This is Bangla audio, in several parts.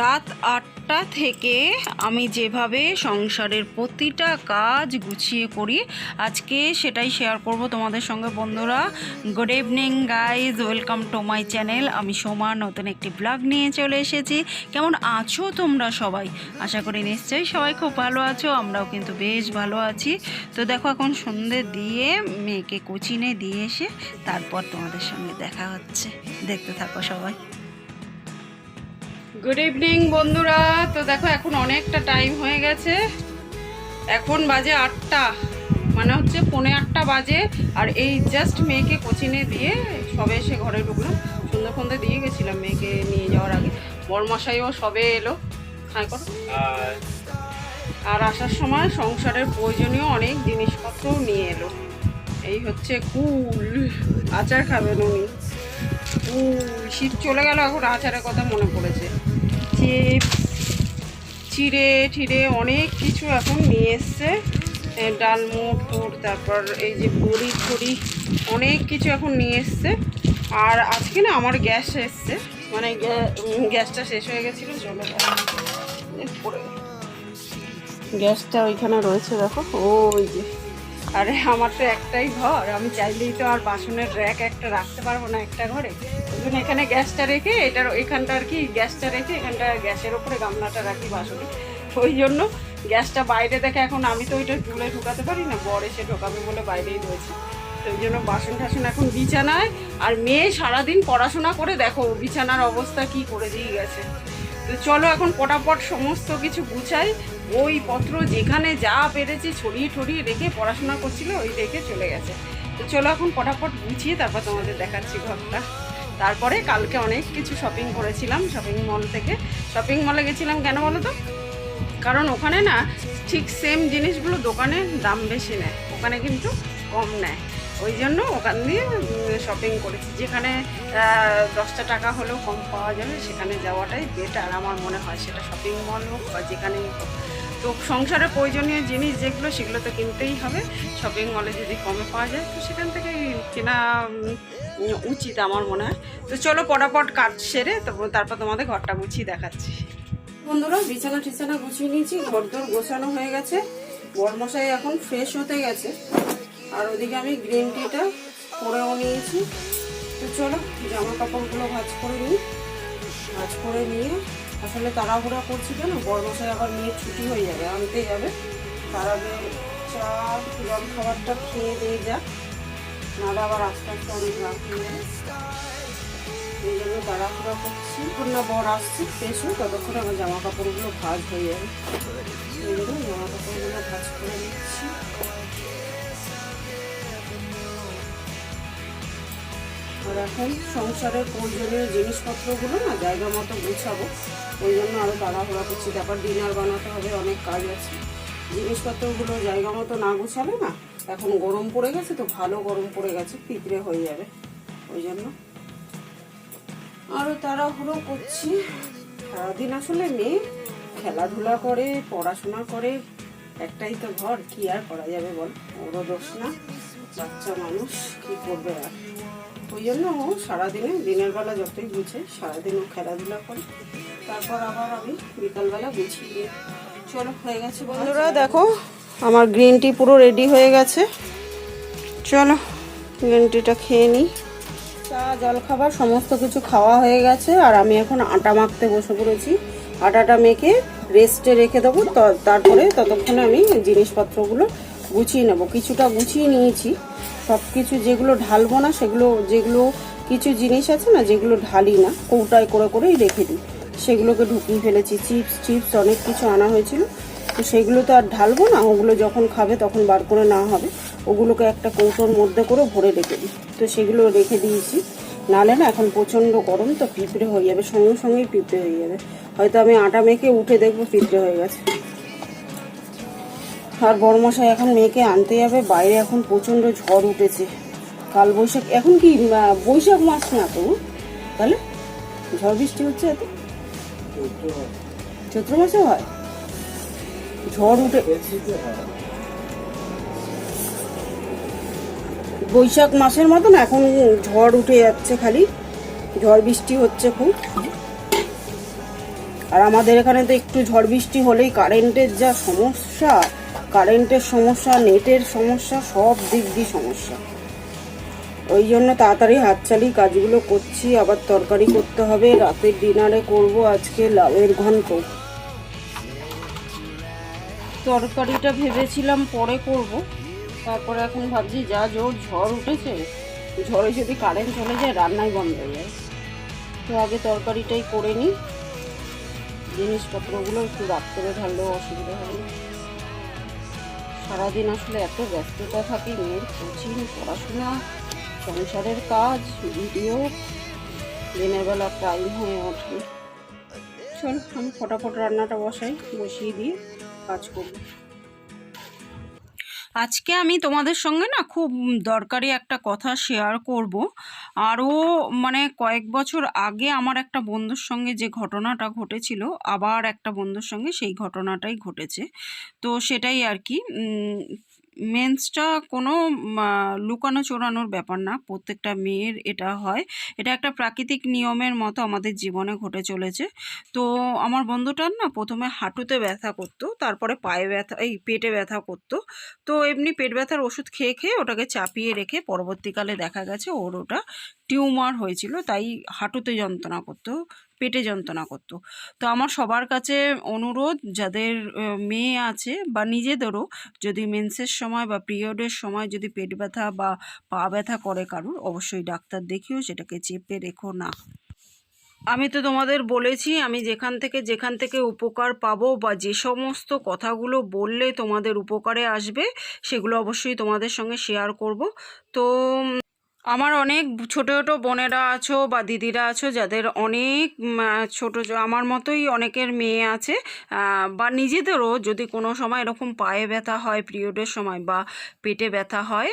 রাত আটটা থেকে আমি যেভাবে সংসারের প্রতিটা কাজ গুছিয়ে করি, আজকে সেটাই শেয়ার করব তোমাদের সঙ্গে। বন্ধুরা good evening guys welcome to my channel আমি সোমা, নতুন একটি ব্লগ নিয়ে চলে এসেছি। কেমন আছো তোমরা সবাই? আশা করি নিশ্চয়ই সবাই খুব ভালো আছো, আমরাও কিন্তু বেশ ভালো আছি। তো দেখো, এখন সন্ধে দিয়ে, মেয়েকে কোচিনে দিয়ে এসে তারপর তোমাদের সঙ্গে দেখা হচ্ছে। দেখতে থাকো সবাই। গুড ইভিনিং বন্ধুরা। তো দেখো, এখন অনেকটা টাইম হয়ে গেছে। এখন বাজে আটটা মানে হচ্ছে পৌনে আটটা বাজে। আর এই জাস্ট মেয়েকে কোচিনে দিয়ে সবে এসে ঘরে ঢুকলাম। সন্ধ্যা ফন্দে দিয়ে গেছিলাম মেয়েকে নিয়ে যাওয়ার আগে। বরমশাইও সবে এলো। হাই করো। আর আসার সময় সংসারের প্রয়োজনীয় অনেক জিনিসপত্র নিয়ে এলো। এই হচ্ছে কুল। আচার খাবেন উনি। কুল শীত চলে গেল এখন, আচারের কথা মনে পড়েছে। চিপস, চিড়ে ঠিড়ে অনেক কিছু এখন নিয়ে এসছে। ডালমুট টুট তারপর এই যে বড়ি ফড়ি অনেক কিছু এখন নিয়ে এসছে। আর আজকে না আমার গ্যাস এসছে। মানে গ্যা- গ্যাসটা শেষ হয়ে গেছিল গেল। গ্যাসটা ওইখানে রয়েছে, দেখো। ওই যে আরে, আমার তো একটাই ঘর। আমি চাইলেই তো আর বাসনের র্যাক একটা রাখতে পারব না একটা ঘরে। ওই এখানে গ্যাসটা রেখে, এটার এখানটা আর কি গ্যাসটা রেখে, এখানটা গ্যাসের ওপরে গামলাটা রাখি বাসনে। ওই জন্য গ্যাসটা বাইরে দেখে এখন আমি তো ওইটা তুলে ঢুকাতে পারি না, বর এসে ঢোকাবে বলে বাইরেই রয়েছে। তো ওই জন্য বাসন টাসন এখন বিছানায়। আর মেয়ে সারাদিন পড়াশোনা করে দেখো বিছানার অবস্থা কি করে দিয়ে গেছে। তো চলো এখন পটাপট সমস্ত কিছু গুছাই। ওই পত্র যেখানে যা পেরেছি ছড়িয়ে ছড়িয়ে রেখে পড়াশোনা করছিল, ওই রেখে চলে গেছে। তো চলো এখন পটাপট গুছিয়ে তারপর তোমাদের দেখাচ্ছি ঘরটা। তারপরে কালকে অনেক কিছু শপিং করেছিলাম শপিং মল থেকে। শপিং মলে গেছিলাম কেন বলো তো? কারণ ওখানে না ঠিক সেম জিনিসগুলো দোকানে দাম বেশি নেয়, ওখানে কিন্তু কম নেয়। ওই জন্য ওখান দিয়ে শপিং করেছি। যেখানে দশটা টাকা হলেও কম পাওয়া যাবে, সেখানে যাওয়াটাই বেটার আমার মনে হয়। সেটা শপিং মল হোক বা যেখানেই হোক। তো সংসারের প্রয়োজনীয় জিনিস যেগুলো সেগুলো তো কিনতেই হবে। শপিং মলে যদি কমে পাওয়া যায়, তো সেখান থেকে কেনা উচিত আমার মনে হয়। তো চলো পটাপট কাজ সেরে তারপর তোমাদের ঘরটা গুছিয়ে দেখাচ্ছি। বন্ধুরা, বিছানা টিছানা গুছিয়ে নিয়েছি ঘর দর গোছানো হয়ে গেছে। বরমশাই এখন ফ্রেশ হতে গেছে। আর ওদিকে আমি গ্রিন টিটা করেও নিয়েছি। তো চলো জামা কাপড়গুলো ভাজ করে নিই। ভাজ করে নিয়ে আসলে তাড়াহুড়া করছি কেন? বড় বরমশাই আবার মেয়ের ছুটি হয়ে যাবে, আনতে যাবে। তার আগে চা, গরম খাবারটা খেয়ে দিয়ে যাক। নাহলে আবার আস্তে আস্তে অনেক রাত এই জন্য তাড়াহুড়া করছি। না বর আসছে হয়ে ততক্ষণে আমার জামা কাপড়গুলো ভাজ হয়ে যাবে। এখন সংসারের প্রয়োজনীয় জিনিসপত্রগুলো না জায়গা মতো গুছাবো, ওই জন্য আরও তাড়াহুড়া করছি। তারপর ডিনার বানাতে হবে, অনেক কাজ আছে। জিনিসপত্রগুলো জায়গা মতো না গুছালে না, এখন গরম পড়ে গেছে তো ভালো গরম পড়ে গেছে, পিঁপড়ে হয়ে যাবে। ওই জন্য আরও তাড়াহুড়ো করছি। সারাদিন আসলে মেয়ে, খেলাধুলা করে, পড়াশোনা করে, একটাই তো ঘর, কি আর করা যাবে বল? ওরও দোষ না। বাচ্চা মানুষ, কি করবে আর? ওই জন্য ও সারাদিনে দিনের বেলা যতই গুছে সারাদিন ও খেলাধুলা করে। তারপর আবার আমি বিকালবেলা গুছিয়ে দিই চলো হয়ে গেছে বন্ধুরা। দেখো আমার গ্রিন টি পুরো রেডি হয়ে গেছে। চলো গ্রিন টিটা খেয়ে নিই। চা জলখাবার সমস্ত কিছু খাওয়া হয়ে গেছে। আর আমি এখন আটা মাখতে বসে পড়েছি। আটাটা মেখে রেস্টে রেখে দেবো। তারপরে ততক্ষণে আমি জিনিসপত্রগুলো গুছিয়ে নেব। কিছুটা গুছিয়ে নিয়েছি। সব কিছু যেগুলো ঢালবো না, সেগুলো, যেগুলো কিছু জিনিস আছে না, যেগুলো ঢালি না, কৌটায় করে করেই রেখে দিই। সেগুলোকে ঢুকিয়ে ফেলেছি, চিপস চিপস অনেক কিছু আনা হয়েছিল। তো সেগুলো তো আর ঢালবো না, ওগুলো যখন খাবে তখন বার করে না হবে। ওগুলোকে একটা কৌটোর মধ্যে করে ভরে রেখে দিই। তো সেগুলো রেখে দিয়েছি। নালে না এখন প্রচণ্ড গরম, তো পিঁপড়ে হয়ে যাবে, সঙ্গে সঙ্গেই পিঁপড়ে হয়ে যাবে। হয়তো আমি আটা মেখে উঠে দেখব পিঁপড়ে হয়ে গেছে। আর বড়মশাই, এখন মেয়েকে আনতে যাবে। বাইরে এখন প্রচণ্ড ঝড় উঠেছে। কাল বৈশাখ এখন কি বৈশাখ মাস না তো? তাহলে ঝড় বৃষ্টি হচ্ছে এত? চৈত্র মাসে হয়? ঝড় উঠে বৈশাখ মাসের মতন এখন ঝড় উঠে যাচ্ছে খালি। ঝড় বৃষ্টি হচ্ছে খুব। আর আমাদের এখানে তো একটু ঝড় বৃষ্টি হলেই কারেন্টের যা সমস্যা কারেন্টের সমস্যা, নেটের সমস্যা, সব দিক দিয়ে সমস্যা। ওই জন্য তাড়াতাড়ি হাত চালিয়ে কাজগুলো করছি, আবার তরকারি করতে হবে, রাতের ডিনারে করব, আজকে লাউয়ের ঘন্ট। তরকারিটা ভেবেছিলাম পরে করব, তারপরে এখন ভাবছি যা জোর ঝড় উঠেছে, ঝড়ে যদি কারেন্ট চলে যায়, রান্নাই বন্ধ হয়ে যায়। তো আগে তরকারিটাই করে নিই, জিনিসপত্রগুলো একটু রাত্রে ঢাললেও অসুবিধা হয় না। সারাদিন আসলে এত ব্যস্ততা থাকে, মেয়ের কোচিং, পড়াশোনা, সংসারের কাজ, ভিডিও, দিনের বেলা টাইম হয়ে ওঠে। চল, আমি ফটাফট রান্নাটা বসাই, বসিয়ে দিয়ে কাজ করব। আজকে আমি তোমাদের সঙ্গে না খুব দরকারি একটা কথা শেয়ার করব। আরও মানে কয়েক বছর আগে আমার একটা বন্ধুর সঙ্গে যে ঘটনাটা ঘটেছিল, আবার একটা বন্ধুর সঙ্গে সেই ঘটনাটাই ঘটেছে। তো সেটাই আর কি মেন্সটা কোনো লুকানো চোরানোর ব্যাপার না। প্রত্যেকটা মেয়ের এটা হয়। এটা একটা প্রাকৃতিক নিয়মের মতো আমাদের জীবনে ঘটে চলেছে। তো আমার বন্ধুটার না প্রথমে হাঁটুতে ব্যথা করতো, তারপরে পায়ে ব্যথা, এই পেটে ব্যথা করতো। তো এমনি পেট ব্যথার ওষুধ খেয়ে খেয়ে ওটাকে চাপিয়ে রেখে পরবর্তীকালে দেখা গেছে ওর ওটা টিউমার হয়েছিল, তাই হাঁটুতে যন্ত্রণা করতো। পেটে যন্ত্রণা করতো। তো আমার সবার কাছে অনুরোধ, যাদের মেয়ে আছে বা নিজেদেরও যদি মেন্সের সময় বা পিরিয়ডের সময় যদি পেট ব্যথা বা পা ব্যথা করে কারুর, অবশ্যই ডাক্তার দেখিও, সেটাকে চেপে রেখো না। আমি তো তোমাদের বলেছি, আমি যেখান থেকে যেখান থেকে উপকার পাবো বা যে সমস্ত কথাগুলো বললে তোমাদের উপকারে আসবে, সেগুলো অবশ্যই তোমাদের সঙ্গে শেয়ার করব। তো আমার অনেক ছোট ছোট বোনেরা আছো বা দিদিরা আছো যাদের অনেক ছোট আমার মতোই অনেকের মেয়ে আছে বা নিজেদেরও যদি কোনো সময় এরকম পায়ে ব্যথা হয় পিরিয়ডের সময় বা পেটে ব্যথা হয়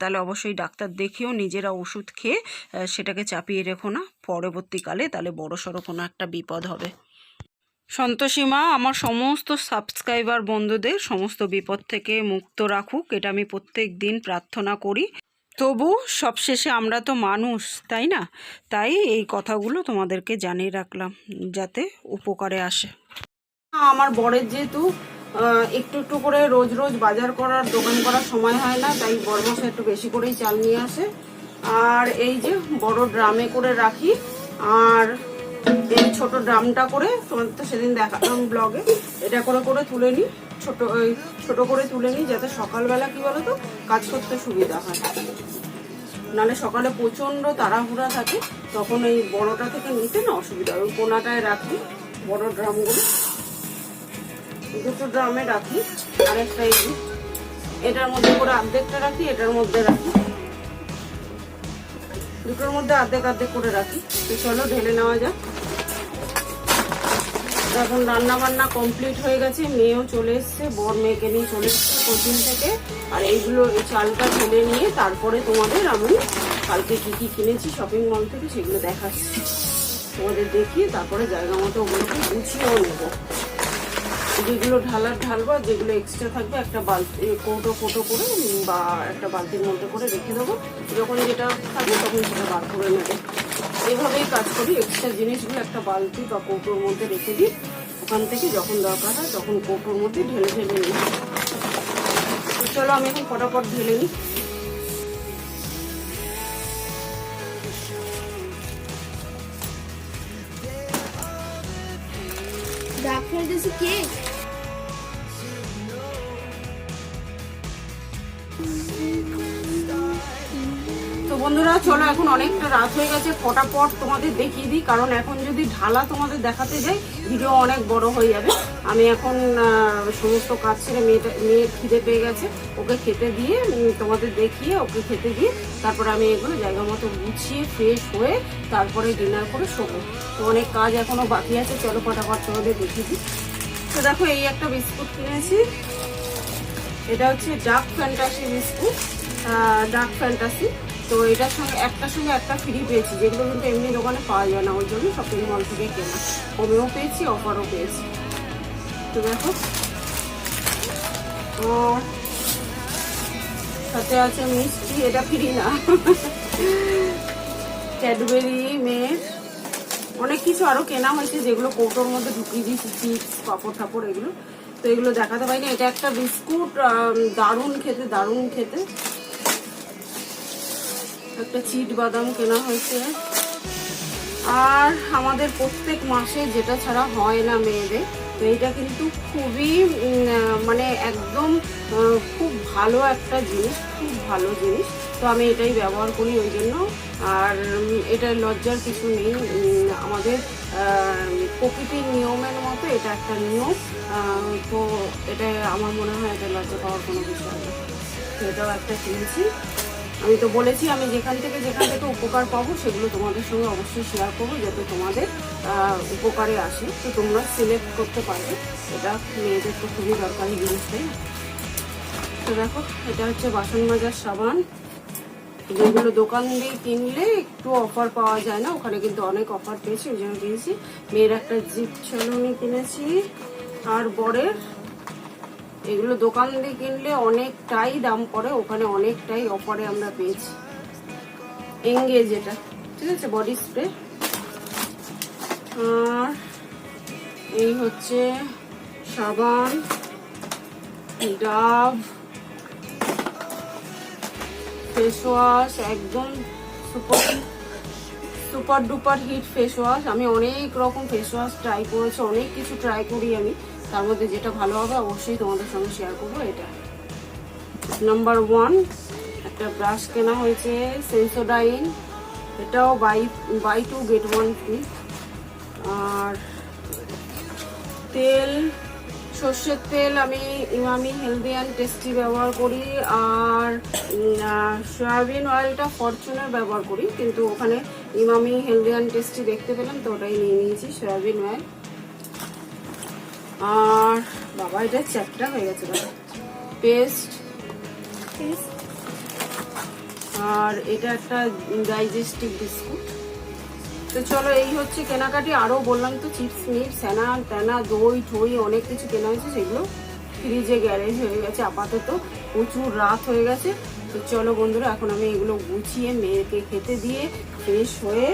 তাহলে অবশ্যই ডাক্তার দেখিও নিজেরা ওষুধ খেয়ে সেটাকে চাপিয়ে রেখো না। পরবর্তীকালে তাহলে বড় সড়ো কোনো একটা বিপদ হবে। সন্তোষীমা আমার সমস্ত সাবস্ক্রাইবার বন্ধুদের সমস্ত বিপদ থেকে মুক্ত রাখুক, এটা আমি প্রত্যেক দিন প্রার্থনা করি। তবু সবশেষে আমরা তো মানুষ, তাই না? তাই এই কথাগুলো তোমাদেরকে জানিয়ে রাখলাম, যাতে উপকারে আসে। আমার বরের যেহেতু একটু একটু করে রোজ রোজ বাজার করার, দোকান করার সময় হয় না, তাই বড় মাসে একটু বেশি করেই চাল নিয়ে আসে। আর এই যে বড় ড্রামে করে রাখি, আর এই ছোট ড্রামটা করে তোমার তো সেদিন দেখালাম ব্লগে, এটা করে করে তুলে নিই ছোট, ওই ছোট করে তুলে নিই যাতে সকালবেলা কি বলতো, কাজ করতে সুবিধা হয়। নালে সকালে প্রচণ্ড তাড়াহুড়া থাকে, তখন এই বড়টা থেকে নিতে না অসুবিধা ওই কোনাটায় রাখি, বড় ড্রামগুলো। দুটো ড্রামে রাখি আর একটা এই এটার মধ্যে করে অর্ধেকটা রাখি, এটার মধ্যে রাখি। দুটোর মধ্যে অর্ধেক অর্ধেক করে রাখি। চলো, ঢেলে নেওয়া যাক। এখন রান্না বান্না কমপ্লিট হয়ে গেছে, মেয়েও চলে এসছে, বর মেয়েকে নিয়ে চলে এসছে কোচিং থেকে। আর এইগুলো এই চালটা ঢেলে নিয়ে তারপরে তোমাদের আমি কালকে কী কী কিনেছি শপিং মল থেকে সেগুলো দেখাচ্ছি। তোমাদের দেখিয়ে তারপরে জায়গা মতো ওগুলোকে গুছিয়েও নেব। যেগুলো ঢালার ঢালবো যেগুলো এক্সট্রা থাকবে, একটা বালতি কৌটো কৌটো করে বা একটা বালতির মধ্যে করে রেখে দেবো। যখন যেটা থাকবে তখন সেটা বার করে নেব। এইভাবেই কাজ করি এক্সট্রা জিনিসগুলো একটা বালতি বা কৌটোর মধ্যে রেখে দিই। ওখান থেকে যখন দরকার হয় তখন কৌটোর মধ্যে ঢেলে ঢেলে নিই। চলো আমি এখন ফটাফট ঢেলে নিই। ডাক্তার দিছে কেক চলো, এখন অনেকটা রাত হয়ে গেছে, ফটাফট তোমাদের দেখিয়ে দিই, কারণ এখন যদি ঢালা তোমাদের দেখাতে যাই, ভিডিও অনেক বড় হয়ে যাবে। আমি এখন সমস্ত কাজ ছেড়ে মেয়েটা, মেয়ে খিদে পেয়ে গেছে, ওকে খেতে দিয়ে তোমাদের দেখিয়ে, ওকে খেতে দিয়ে, তারপরে আমি এগুলো জায়গা মতো গুছিয়ে ফ্রেশ হয়ে, তারপরে ডিনার করে শোবো। তো অনেক কাজ এখনও বাকি আছে, চলো ফটাফট তোমাদের দেখিয়ে দিই। তো দেখো, এই একটা বিস্কুট কিনেছি। এটা হচ্ছে Dark Fantasy biscuit Dark Fantasy. তো এটার সঙ্গে, একটার সঙ্গে একটা ফ্রি পেয়েছি, যেগুলো কিন্তু এমনি দোকানে পাওয়া যায় না, ওই জন্য শপিং মল থেকে কেনা। কমেও পেয়েছি অফারও পেয়েছি। তো দেখো। তো সাথে আছে মিষ্টি, এটা ফ্রি না। ক্যাডবেরি মেয়ের অনেক কিছু আরও কেনা হয়েছে, যেগুলো কৌটোর মধ্যে ঢুকিয়ে দিয়েছি চিপস পাপড় টাপড় এগুলো। তো এগুলো দেখাতে পারিনি। এটা একটা বিস্কুট দারুণ খেতে দারুণ খেতে। একটা চিট বাদাম কেনা হয়েছে। আর আমাদের প্রত্যেক মাসে যেটা ছাড়া হয় না মেয়েদের, তো এটা কিন্তু খুবই মানে একদম খুব ভালো একটা জিনিস, খুব ভালো জিনিস। তো আমি এটাই ব্যবহার করি ওই জন্য। আর এটা লজ্জার কিছু নেই। আমাদের প্রকৃতির নিয়মের মতো এটা একটা নিয়ম। তো এটা আমার মনে হয় এটা লজ্জা পাওয়ার কোনো বিষয় তো এটাও একটা কিনেছি। আমি তো বলেছি, আমি যেখান থেকে যেখান থেকে উপকার পাবো সেগুলো তোমাদের সঙ্গে অবশ্যই শেয়ার করব যাতে তোমাদের উপকারে আসে। তো তোমরা সিলেক্ট করতে পারবে। এটা মেয়েদের তো খুবই দরকারি জিনিস, তাই তো দেখো, এটা হচ্ছে বাসন মাজার সাবান। যেগুলো দোকান দিয়ে কিনলে একটু অফার পাওয়া যায় না, ওখানে কিন্তু অনেক অফার পেয়েছি, ওই জন্য কিনেছি মেয়ের একটা জিপ ছালুনি কিনেছি, আর বরের এগুলো দোকান দিয়ে কিনলে অনেকটাই দাম পড়ে, ওখানে অনেকটাই অফারে আমরা পেয়েছি। এঙ্গেজ এটা, ঠিক আছে? বডি স্প্রে আর এই হচ্ছে সাবান, ডাব ফেস ওয়াশ একদম super super duper hit face wash আমি অনেক রকম ফেস ওয়াশ ট্রাই করেছি, অনেক কিছু ট্রাই করি আমি। তার মধ্যে যেটা ভালো হবে অবশ্যই তোমাদের সঙ্গে শেয়ার করব এটা। নাম্বার ওয়ান একটা ব্রাশ কেনা হয়েছে সেন্সোডাইন এটাও buy buy two get one free আর তেল, সর্ষের তেল আমি ইমামি হেলদি অ্যান্ড টেস্টি ব্যবহার করি। আর সয়াবিন অয়েলটা ফরচুনের ব্যবহার করি। কিন্তু ওখানে ইমামি হেলদি অ্যান্ড টেস্টি দেখতে পেলাম, তো ওটাই নিয়ে নিয়েছি সয়াবিন অয়েল আর বাবা এটা চ্যাপটা হয়ে গেছে পেস্ট। আর এটা একটা ডাইজেস্টিভ বিস্কুট তো চলো এই হচ্ছে কেনাকাটি। আরও বললাম তো চিপস মিট স্যানা ট্যানা দই ঠই অনেক কিছু কেনা হয়েছে সেগুলো ফ্রিজে গ্যারেজ হয়ে গেছে আপাতত। প্রচুর রাত হয়ে গেছে। তো চলো বন্ধুরা এখন আমি এগুলো গুছিয়ে মেয়েকে খেতে দিয়ে ফ্রেশ হয়ে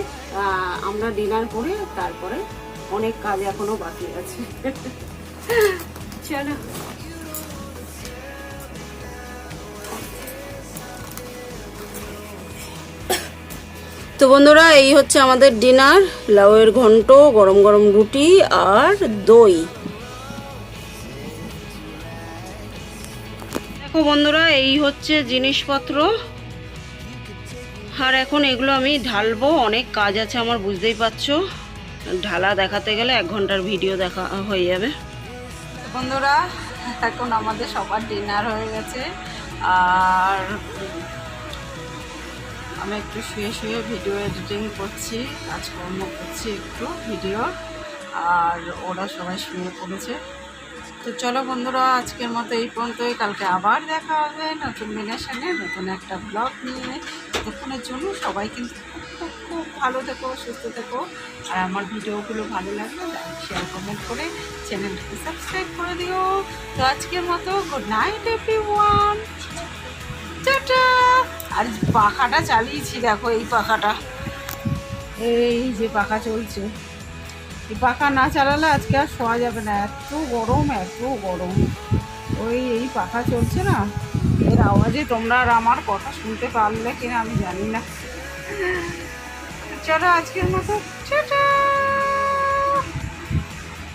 আমরা ডিনার করে তারপরে অনেক কাজ এখনও বাকি আছে। তো বন্ধুরা, এই হচ্ছে আমাদের ডিনার। লাউয়ের ঘন্ট, গরম গরম রুটি আর দই। দেখো বন্ধুরা, এই হচ্ছে জিনিসপত্র। আর এখন এগুলো আমি ঢালবো। অনেক কাজ আছে আমার, বুঝতেই পারছ। ঢালা দেখাতে গেলে এক ঘণ্টার ভিডিও দেখা হয়ে যাবে। বন্ধুরা, এখন আমাদের সবার ডিনার হয়ে গেছে। আর আমি একটু শুয়ে শুয়ে ভিডিও এডিটিং করছি, কাজকর্ম করছি একটু ভিডিও আর ওরা সবাই শুয়ে পড়েছে। তো চলো বন্ধুরা, আজকের মতো এই পর্যন্তই। কালকে আবার দেখা হবে নতুন দিনের সঙ্গে, নতুন একটা ব্লগ নিয়ে। ততক্ষণের জন্য সবাই কিন্তু খুব খুব ভালো থেকো, সুস্থ থেকো। আর আমার ভিডিওগুলো ভালো লাগলে লাইক শেয়ার কমেন্ট করে চ্যানেলটাকে সাবস্ক্রাইব করে দিও। তো আজকের মতো গুড নাইট এভরি ওয়ান আর পাখাটা চালিয়েছি, দেখো এই পাখাটা। এই যে পাখা চলছে। এই পাখা না চালালে আজকে আর শোয়া যাবে না। এত গরম এত গরম। ওই, এই পাখা চলছে না? এর আওয়াজে তোমরা আর আমার কথা শুনতে পারলে কিনা আমি জানি না। চলো আজকের মতো টাটা!